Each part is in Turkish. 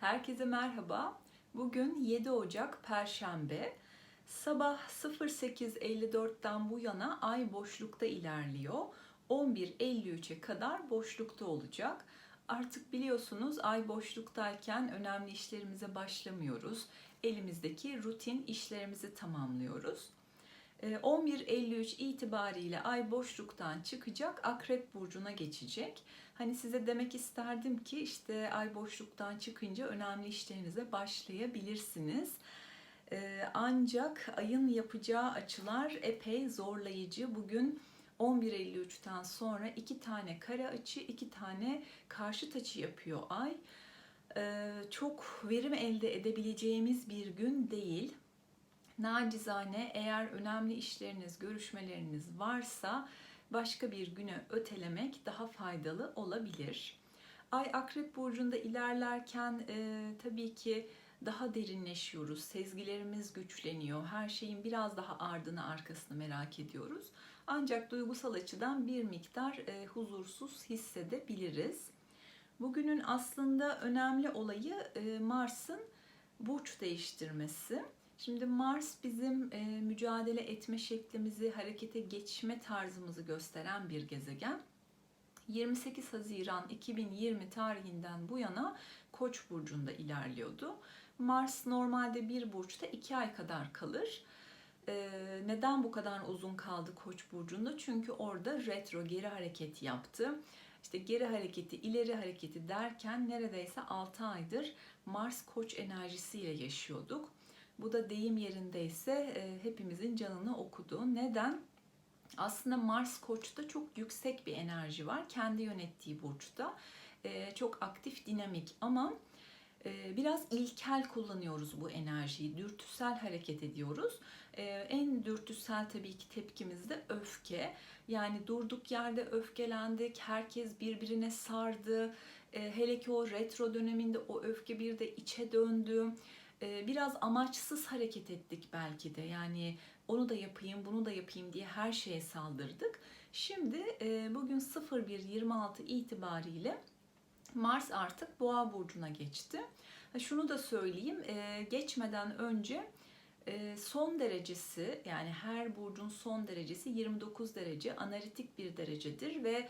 Herkese merhaba. Bugün 7 Ocak Perşembe. Sabah 08.54'ten bu yana ay boşlukta ilerliyor. 11.53'e kadar boşlukta olacak. Artık biliyorsunuz ay boşluktayken önemli işlerimize başlamıyoruz. Elimizdeki rutin işlerimizi tamamlıyoruz. 11.53 itibariyle ay boşluktan çıkacak, akrep burcuna geçecek. Hani size demek isterdim ki işte ay boşluktan çıkınca önemli işlerinize başlayabilirsiniz. Ancak ayın yapacağı açılar epey zorlayıcı. Bugün 11.53'ten sonra iki tane kare açı, iki tane karşıt açı yapıyor ay. Çok verim elde edebileceğimiz bir gün değil. Nacizane eğer önemli işleriniz, görüşmeleriniz varsa başka bir güne ötelemek daha faydalı olabilir. Ay Akrep Burcu'nda ilerlerken e, tabii ki daha derinleşiyoruz, sezgilerimiz güçleniyor, her şeyin biraz daha ardını arkasını merak ediyoruz. Ancak duygusal açıdan bir miktar e, huzursuz hissedebiliriz. Bugünün aslında önemli olayı e, Mars'ın burç değiştirmesi. Şimdi Mars bizim e, mücadele etme şeklimizi, harekete geçme tarzımızı gösteren bir gezegen. 28 Haziran 2020 tarihinden bu yana Koç burcunda ilerliyordu. Mars normalde bir burçta 2 ay kadar kalır. Ee, neden bu kadar uzun kaldı Koç burcunda? Çünkü orada retro geri hareket yaptı. İşte geri hareketi, ileri hareketi derken neredeyse 6 aydır Mars Koç enerjisiyle yaşıyorduk. Bu da deyim yerindeyse e, hepimizin canını okudu. Neden? Aslında Mars Koç'ta çok yüksek bir enerji var. Kendi yönettiği burçta. E, çok aktif, dinamik ama e, biraz ilkel kullanıyoruz bu enerjiyi. Dürtüsel hareket ediyoruz. E, en dürtüsel tabii ki tepkimiz de öfke. Yani durduk yerde öfkelendik. Herkes birbirine sardı. E, hele ki o retro döneminde o öfke bir de içe döndü biraz amaçsız hareket ettik belki de. Yani onu da yapayım, bunu da yapayım diye her şeye saldırdık. Şimdi e, bugün 01.26 itibariyle Mars artık Boğa burcuna geçti. Şunu da söyleyeyim, e, geçmeden önce son derecesi yani her burcun son derecesi 29 derece analitik bir derecedir ve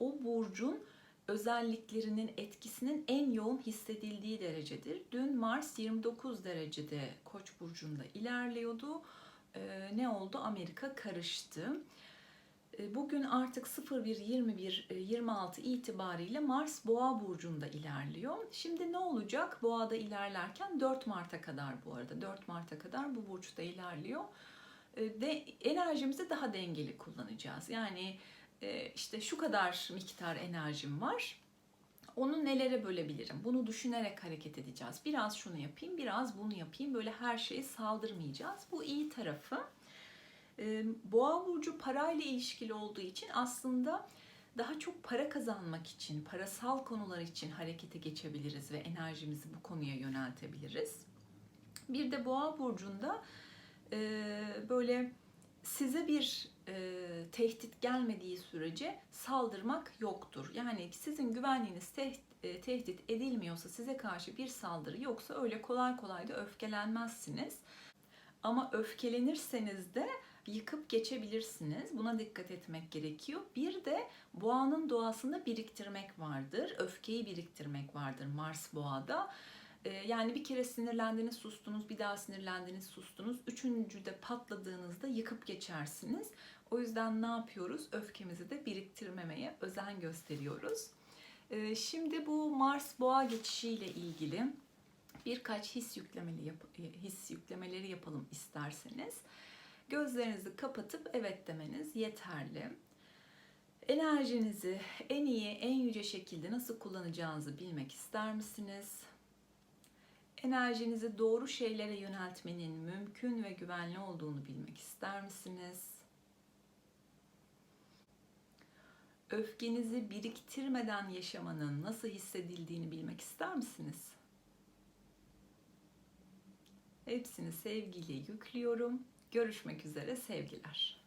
o burcun özelliklerinin etkisinin en yoğun hissedildiği derecedir. Dün Mars 29 derecede Koç burcunda ilerliyordu. Ee, ne oldu? Amerika karıştı. Ee, bugün artık 01.21-26 e, itibariyle Mars Boğa burcunda ilerliyor. Şimdi ne olacak? Boğa'da ilerlerken 4 Mart'a kadar bu arada 4 Mart'a kadar bu burçta ilerliyor. Ee, de, enerjimizi daha dengeli kullanacağız. Yani işte şu kadar miktar enerjim var. Onu nelere bölebilirim? Bunu düşünerek hareket edeceğiz. Biraz şunu yapayım, biraz bunu yapayım. Böyle her şeye saldırmayacağız. Bu iyi tarafı. E, Boğa burcu parayla ilişkili olduğu için aslında daha çok para kazanmak için, parasal konular için harekete geçebiliriz ve enerjimizi bu konuya yöneltebiliriz. Bir de Boğa burcunda e, böyle size bir e, tehdit gelmediği sürece saldırmak yoktur. Yani sizin güvenliğiniz tehdit, e, tehdit edilmiyorsa, size karşı bir saldırı yoksa öyle kolay kolay da öfkelenmezsiniz. Ama öfkelenirseniz de yıkıp geçebilirsiniz. Buna dikkat etmek gerekiyor. Bir de boğanın doğasında biriktirmek vardır. Öfkeyi biriktirmek vardır Mars boğada. Ee, yani bir kere sinirlendiniz sustunuz, bir daha sinirlendiniz sustunuz. Üçüncüde patladığınızda yıkıp geçersiniz. O yüzden ne yapıyoruz? Öfkemizi de biriktirmemeye özen gösteriyoruz. Ee, şimdi bu Mars Boğa geçişiyle ilgili birkaç his yüklemeli yap his yüklemeleri yapalım isterseniz. Gözlerinizi kapatıp evet demeniz yeterli. Enerjinizi en iyi, en yüce şekilde nasıl kullanacağınızı bilmek ister misiniz? Enerjinizi doğru şeylere yöneltmenin mümkün ve güvenli olduğunu bilmek ister misiniz? Öfkenizi biriktirmeden yaşamanın nasıl hissedildiğini bilmek ister misiniz? Hepsini sevgiyle yüklüyorum. Görüşmek üzere sevgiler.